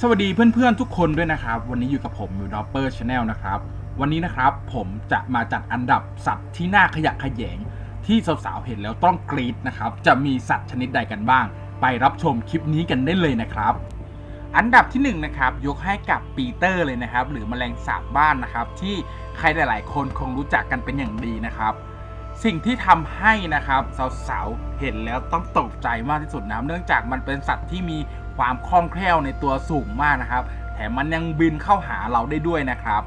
สวัสดีเพื่อนๆทุกคนด้วยนะครับ วันนี้อยู่กับผมอยู่ดอปเปอร์ชาแนลนะครับ วันนี้นะครับผมจะมาจัดอันดับสัตว์ที่น่าขยะแขยง ที่สาวๆเห็นแล้วต้องกรี๊ดนะครับ จะมีสัตว์ชนิดใดกันบ้าง ไปรับชมคลิปนี้กันได้เลยนะครับ อันดับที่หนึ่งนะครับยกให้กับปีเตอร์เลยนะครับ หรือแมลงสาบบ้านนะครับ ที่ใครหลาย ๆ คนคงรู้จักกันเป็นอย่างดีนะครับ สิ่งที่ทำให้นะครับสาวๆเห็นแล้วต้องตกใจมากที่สุดนะเนื่องจากมันเป็นสัตว์ที่มี ความคล่องแคล่วในตัวสูงมากนะครับ แถมมันยังบินเข้าหาเราได้ด้วยนะครับ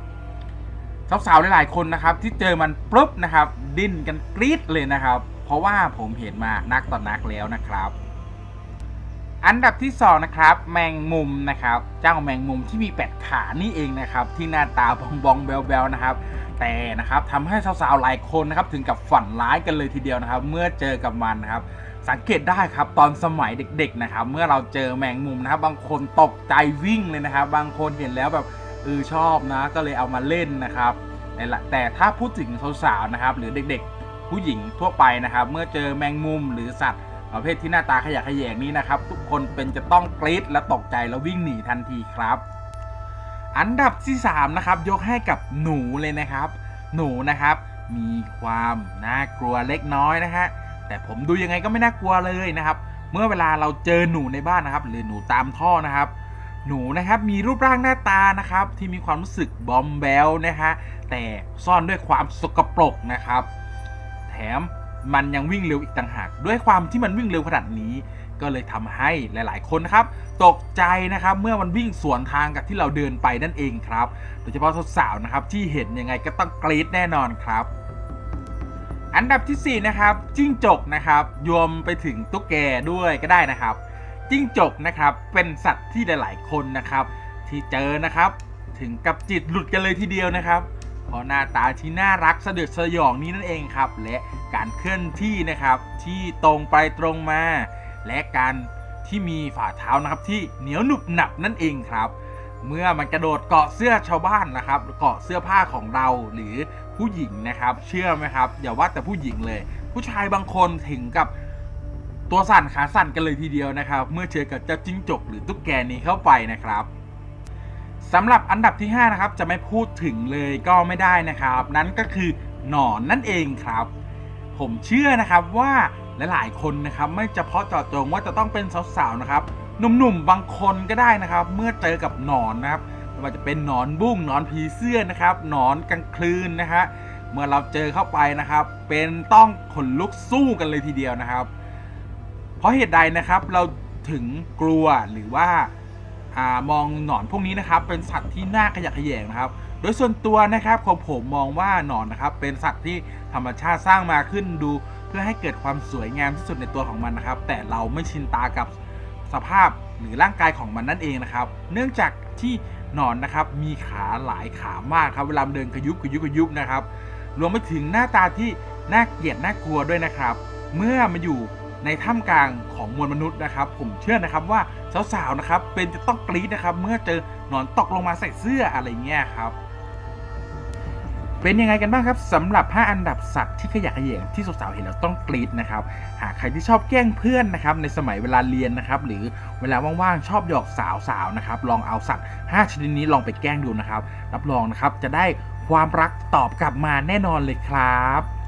สาวๆหลายๆคนนะครับ ที่เจอมันปุ๊บนะครับ ดิ้นกันกรี๊ดเลยนะครับ เพราะว่าผมเห็นมานักต่อนักแล้วนะครับ อันดับที่สองนะครับแมงมุมนะครับ เจ้าแมงมุมที่มีแปดขานี่เองนะครับ ที่หน้าตาบองบองๆแบลๆนะครับ แต่นะครับทำให้สาวๆหลายคนนะครับ ถึงกับฝันร้ายกันเลยทีเดียวนะครับ เมื่อเจอกับมันนะครับ สังเกตได้ครับตอนสมัยเด็กๆนะครับ เมื่อเราเจอแมงมุมนะครับ บางคนตกใจวิ่งเลยนะครับ บางคนเห็นแล้วแบบเออชอบนะ ก็เลยเอามาเล่นนะครับแต่ถ้าพูดถึงสาวๆนะครับ หรือเด็กๆ ผู้หญิงทั่วไปนะครับ เมื่อเจอแมงมุมหรือสัตว์ประเภทที่หน้าตาขยะแขยงนี้นะครับ ทุกคนเป็นจะต้องกรี๊ดและตกใจแล้ววิ่งหนีทันทีครับ อันดับที่3นะครับยกให้กับหนูเลยนะครับ หนูนะครับ มีความน่ากลัวเล็กน้อยนะฮะ แต่ผมดูยังไงก็ไม่น่ากลัวเลยนะครับ เมื่อเวลาเราเจอหนูในบ้านนะครับ หรือหนูตามท่อนะครับ หนูนะครับมีรูปร่างหน้าตานะครับ ที่มีความรู้สึกบอมแบลนะฮะแต่ซ่อนด้วยความสกปรกนะครับ แถมมันยังวิ่งเร็วอีกต่างหาก ด้วยความที่มันวิ่งเร็วขนาดนี้ ก็เลยทำให้หลาย ๆ คนนะครับ ตกใจนะครับ เมื่อมันวิ่งสวนทางกับที่เราเดินไปนั่นเองครับ โดยเฉพาะสาวๆนะครับ ที่เห็นยังไงก็ต้องกรี๊ดแน่นอนครับ อันดับทีสี่ 4 นะครับ จิ้งจกนะครับรวมไปถึงตุ๊กแกด้วยก็ได้นะครับ จิ้งจกนะครับเป็นสัตว์ที่หลาย ๆ คนนะครับ ที่เจอนะครับ ถึงกับจิตหลุดกันเลยทีเดียวนะครับเพราะหน้าตาที่น่ารักสะดุดสยองนี้นั่นเองครับ และการเคลื่อนที่นะครับที่ตรงไปตรงมา และการที่มีฝ่าเท้านะครับที่เหนียวหนุบหนับนั่นเองครับ เมื่อมันกระโดดเกาะเสื้อชาวบ้านนะครับ เกาะเสื้อผ้าของเราหรือ ผู้หญิงนะครับ เชื่อไหมครับ อย่าว่าแต่ผู้หญิงเลย ผู้ชายบางคนถึงกับตัวสั่นขาสั่นกันเลยทีเดียวนะครับ เมื่อเจอกับเจ้าจิ้งจกหรือตุ๊กแกนี้เข้าไปนะครับสำหรับอันดับที่ 5 นะครับ จะไม่พูดถึงเลยก็ไม่ได้นะครับ นั่นก็คือหนอนนั่นเองครับ ผมเชื่อนะครับว่าหลายๆคนนะครับ ไม่เฉพาะเจาะจงว่าจะต้องเป็นสาวๆนะครับ หนุ่มๆบางคนก็ได้นะครับ เมื่อเจอกับหนอนนะครับ ไม่ว่าจะเป็นหนอนบุ้งหนอนผีเสื้อนะครับ หนอนกลางคืนนะฮะเมื่อเราเจอเข้าไปนะครับ เป็นต้องขนลุกสู้กันเลยทีเดียวนะครับ เพราะเหตุใดนะครับเราถึงกลัวหรือว่าอามองหนอนพวกนี้นะครับ เป็นสัตว์ที่น่าขยะแขยงนะครับ โดยส่วนตัวนะครับของผมมองว่าหนอนนะครับ เป็นสัตว์ที่ธรรมชาติสร้างมาขึ้นดู เพื่อให้เกิดความสวยงามที่สุดในตัวของมันนะครับ แต่เราไม่ชินตากับสภาพหรือร่างกายของมันนั่นเองนะครับ เนื่องจากที่ หนอนนะครับมีขาหลายขามากครับเวลาเดินขยุบขยุบขยุบนะครับ รวมไปถึงหน้าตาที่น่าเกลียดน่ากลัวด้วยนะครับ เมื่อมาอยู่ในถ้ำกลางของมวลมนุษย์นะครับ ผมเชื่อนะครับว่าสาวๆนะครับเป็นจะต้องกรี๊ดนะครับ เมื่อเจอหนอนตกลงมาใส่เสื้ออะไรเงี้ยครับ เป็นยังไงกันบ้างครับสำหรับ 5 อันดับสัตว์ที่ขยะแขยงที่สาวๆเห็นแล้วต้องกรี๊ดนะครับหากใครที่ชอบแกล้งเพื่อนนะครับในสมัยเวลาเรียนนะครับหรือเวลาว่างๆชอบหยอกสาวๆนะครับลองเอาสัตว์ 5 ชนิดนี้ลองไปแกล้งดูนะครับ รับรองนะครับจะได้ความรักตอบกลับมาแน่นอนเลยครับ